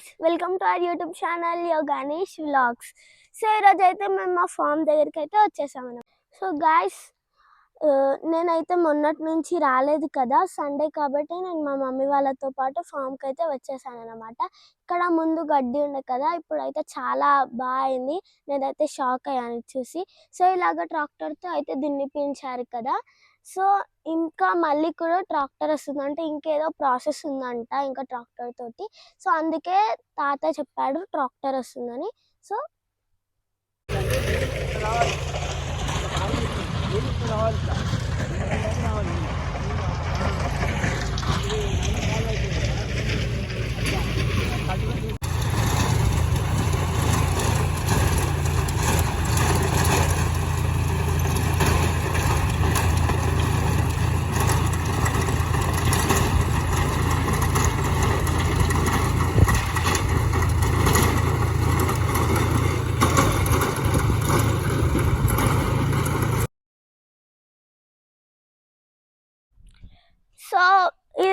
Guys welcome to our YouTube channel yo Ganesh vlogs so ఈరోజు అయితే మేము మా ఫామ్ దగ్గరికి అయితే వచ్చేసాం సో గాయస్ నేనైతే మొన్నటి నుంచి రాలేదు కదా సండే కాబట్టి నేను మా మమ్మీ వాళ్ళతో పాటు ఫామ్కి అయితే వచ్చేసాను అనమాట ఇక్కడ ముందు గడ్డి ఉండే కదా ఇప్పుడైతే చాలా బాగా అయింది. నేనైతే షాక్ అయ్యాను చూసి. సో ఇలాగ ట్రాక్టర్తో అయితే దున్నిపించారు కదా. సో ఇంకా మళ్ళీ కూడా ట్రాక్టర్ వస్తుంది. అంటే ఇంకేదో ప్రాసెస్ ఉందంట ఇంకా ట్రాక్టర్ తోటి. సో అందుకే తాత చెప్పాడు ట్రాక్టర్ వస్తుందని. సో సో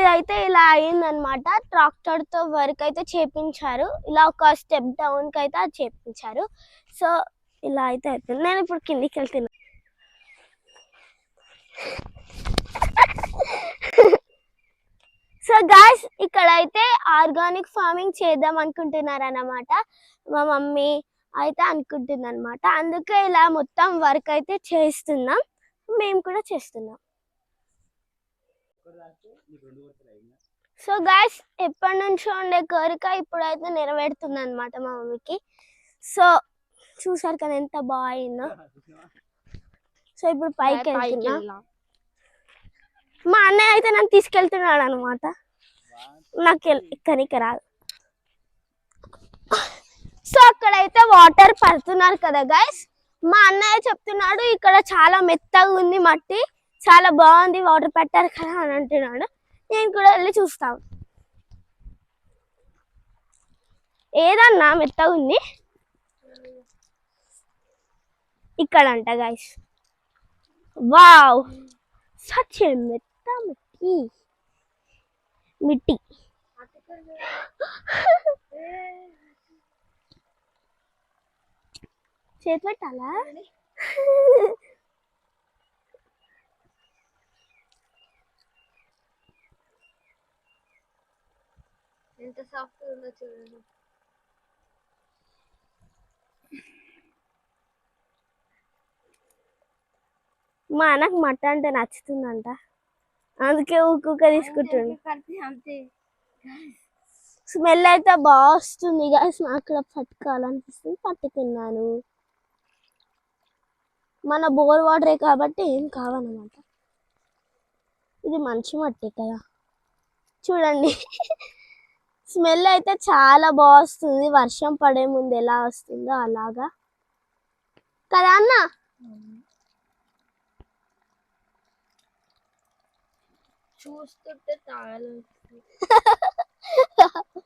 ఇదైతే ఇలా అయిందనమాట ట్రాక్టర్తో వర్క్ అయితే చేపించారు. ఇలా ఒక స్టెప్ డౌన్కి అయితే అది చేపించారు. సో ఇలా అయితే అవుతుంది నేను ఇప్పుడు కిందికి వెళ్తున్నా. సో గాయస్ ఇక్కడ అయితే ఆర్గానిక్ ఫార్మింగ్ చేద్దాం అనుకుంటున్నారు అన్నమాట మా మమ్మీ అయితే అనుకుంటుంది అనమాట అందుకే ఇలా మొత్తం వర్క్ అయితే చేస్తున్నాం. మేము కూడా చేస్తున్నాం. సో గాయస్ ఎప్పటి నుంచో ఉండే కోరిక ఇప్పుడైతే నెరవేరుతుంది అనమాట మా మమ్మీకి. సో చూసారు కదా ఎంత బాగుందో. సో ఇప్పుడు పైకి వెళ్తున్నా. మా అన్నయ్య అయితే నన్ను తీసుకెళ్తున్నాడు అనమాట నాకు ఎక్కనికి రాదు. సో అక్కడైతే వాటర్ పడుతున్నారు కదా గైస్ మా అన్నయ్య చెప్తున్నాడు ఇక్కడ చాలా మెత్తగా ఉంది మట్టి. చాలా బాగుంది వాటర్ పెట్టారు కదా అని అంటున్నాడు. నేను కూడా వెళ్ళి చూస్తాను ఏదన్నా మెత్తగా ఉంది. ఇక్కడ అంట గైస్ వావ్! సచ్ మెత్త మిట్టి. మిట్టి. చేతి పెట్టాలా? ఎంత సాఫ్ట్ ఉందో చూడండి మా అన్నకు మట్ట అంటే నచ్చుతుందంట. అందుకే కలిపి అంతే. స్మెల్ అయితే బాగా వస్తుంది గాయస్ నాకు కూడా పట్టుకోవాలనిపిస్తుంది. పట్టుకున్నాను. మన బోర్ వాటరే కాబట్టి ఏం కావన్నమాట ఇది మంచి మట్టి కదా. చూడండి. స్మెల్ అయితే చాలా బాగా వస్తుంది వర్షం పడే ముందు ఎలా వస్తుందో అలాగా. కదా అన్న? చూస్తుంటే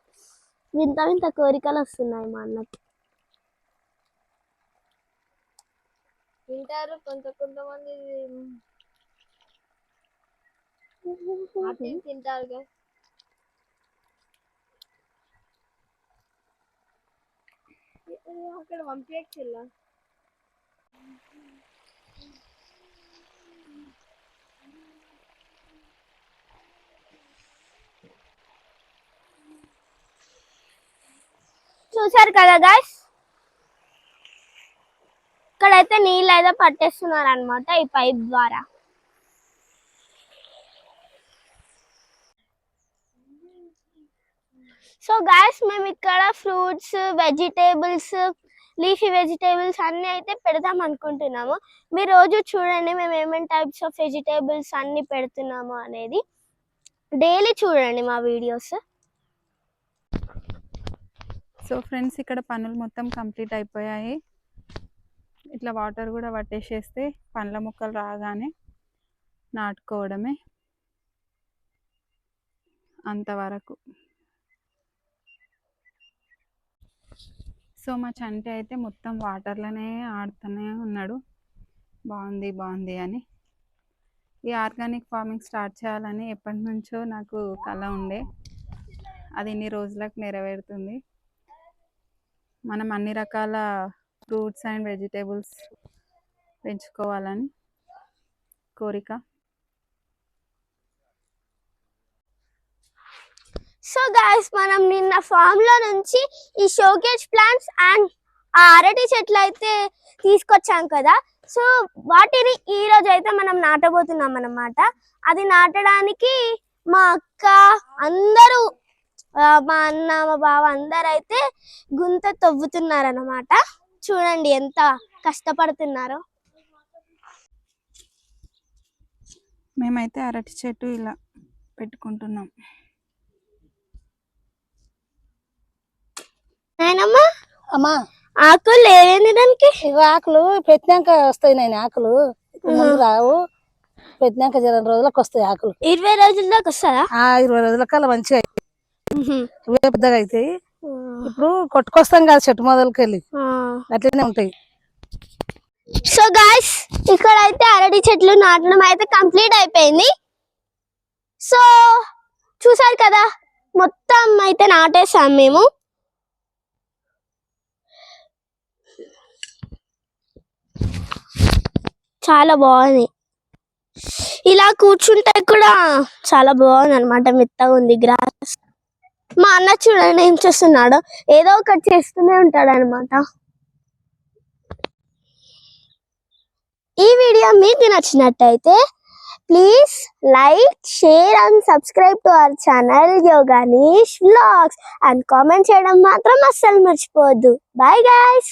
వింత వింత కోరికలు వస్తున్నాయి మా అన్నకి. తింటారు కొంత కొంతమంది. తింటారు కదా అక్కడ పంపించల్లా చూసారు కదా గాయస్ ఇక్కడైతే నీళ్ళు అయితే పట్టేస్తున్నారు అనమాట ఈ పైప్ ద్వారా. సో గాయస్ మేము ఇక్కడ ఫ్రూట్స్ వెజిటేబుల్స్ లీఫీ వెజిటేబుల్స్ అన్ని అయితే పెడదాం అనుకుంటున్నాము. మీరు రోజు చూడండి మేము ఏమేమి టైప్స్ ఆఫ్ వెజిటేబుల్స్ అన్ని పెడుతున్నాము అనేది. డైలీ చూడండి మా వీడియోస్ సో ఫ్రెండ్స్ ఇక్కడ పనులు మొత్తం కంప్లీట్ అయిపోయాయి. ఇట్లా వాటర్ కూడా పట్టేసేస్తే పండ్ల మొక్కలు రాగానే నాటుకోవడమే. అంతవరకు. సో మా చంటి అయితే మొత్తం వాటర్లోనే ఆడుతూనే ఉన్నాడు. బాగుంది బాగుంది అని. ఈ ఆర్గానిక్ ఫార్మింగ్ స్టార్ట్ చేయాలని ఎప్పటి నుంచో నాకు కళ ఉండే. అది ఇన్ని రోజులకు నెరవేరుతుంది. మనం అన్ని రకాల ఫ్రూట్స్ అండ్ వెజిటేబుల్స్ పెంచుకోవాలని కోరిక. సో గాయస్ మనం నిన్న ఫామ్లో నుంచి ఈ షోకేజ్ ప్లాంట్స్ అండ్ ఆ అరటి చెట్లు అయితే తీసుకొచ్చాం కదా. సో వాటిని ఈ రోజు అయితే మనం నాటబోతున్నాం అన్నమాట. అది నాటడానికి మా అక్క అందరూ మా అన్న మా బావ అందరు అయితే గుంత తవ్వుతున్నారన్నమాట. చూడండి ఎంత కష్టపడుతున్నారో. మేమైతే అరటి చెట్టు ఇలా పెట్టుకుంటున్నాం. అమ్మా. ఆకులు లేవేంది దానికి ఇవి ఆకులు పెట్టినాక వస్తాయి నేను ఆకులు. ముందు రావు. పెట్టినాక జర రోజులకు వస్తాయి ఆకులు. ఇరవై రోజుల దాకా వస్తుందా ఆ ఇరవై రోజుల కల్లా మంచిగా. ఇవే పెద్దగా అవుతాయి ఇప్పుడు కొట్టుకొస్తాం కదా చెట్టు మొదలకి వెళ్ళి అట్లనే ఉంటాయి. సో గాయస్ ఇక్కడ అయితే అరటి చెట్లు నాటడం అయితే కంప్లీట్ అయిపోయింది. సో చూసారు కదా మొత్తం అయితే నాటేసాం మేము. చాలా బాగుంది. ఇలా కూర్చుంటే కూడా చాలా బాగుంది అనమాట మెత్తగా ఉంది గ్రాస్. మా అన్న చూడండి ఏం చేస్తున్నాడు ఏదో ఒకటి చేస్తూనే ఉంటాడు అనమాట ఈ వీడియో మీకు నచ్చినట్టయితే please like share and subscribe to our channel Yoganish vlogs. And comment చేయడం మాత్రం అస్సలు మర్చిపోవద్దు. Bye guys!